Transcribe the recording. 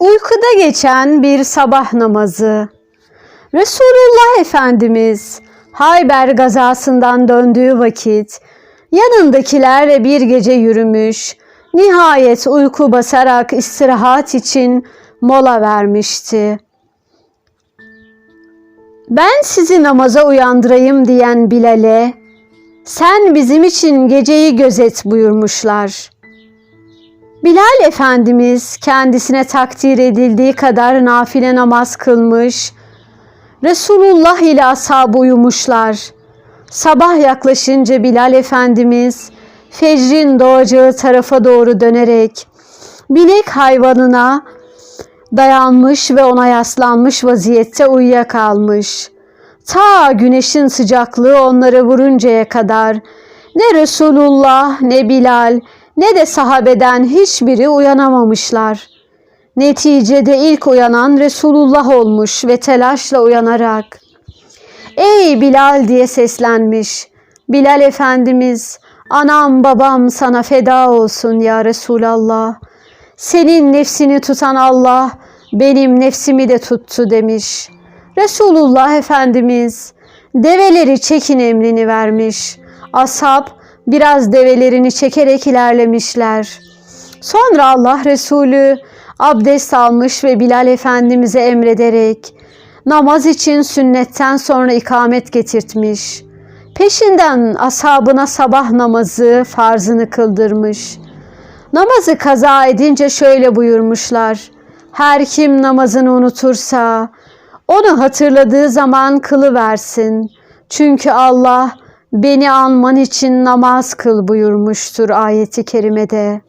Uykuda geçen bir sabah namazı. Resulullah Efendimiz Hayber gazasından döndüğü vakit yanındakilerle bir gece yürümüş, nihayet uyku basarak istirahat için mola vermişti. Ben sizi namaza uyandırayım diyen Bilal'e sen bizim için geceyi gözet buyurmuşlar. Bilal Efendimiz kendisine takdir edildiği kadar nafile namaz kılmış, Resulullah ile ashabı uyumuşlar. Sabah yaklaşınca Bilal Efendimiz fecrin doğacağı tarafa doğru dönerek binek hayvanına dayanmış ve ona yaslanmış vaziyette uyuyakalmış. Ta güneşin sıcaklığı onları vuruncaya kadar ne Resulullah ne Bilal ne de sahabeden hiçbiri uyanamamışlar. Neticede ilk uyanan Resulullah olmuş ve telaşla uyanarak Ey Bilal diye seslenmiş. Bilal Efendimiz anam babam sana feda olsun ya Resulallah. Senin nefsini tutan Allah benim nefsimi de tuttu demiş. Resulullah Efendimiz develeri çekin emrini vermiş. Ashab biraz develerini çekerek ilerlemişler. Sonra Allah Resulü abdest almış ve Bilal Efendimiz'e emrederek namaz için sünnetten sonra ikamet getirtmiş. Peşinden ashabına sabah namazı farzını kıldırmış. Namazı kaza edince şöyle buyurmuşlar. Her kim namazını unutursa onu hatırladığı zaman kılı versin. Çünkü Allah beni anman için namaz kıl buyurmuştur ayeti kerimede.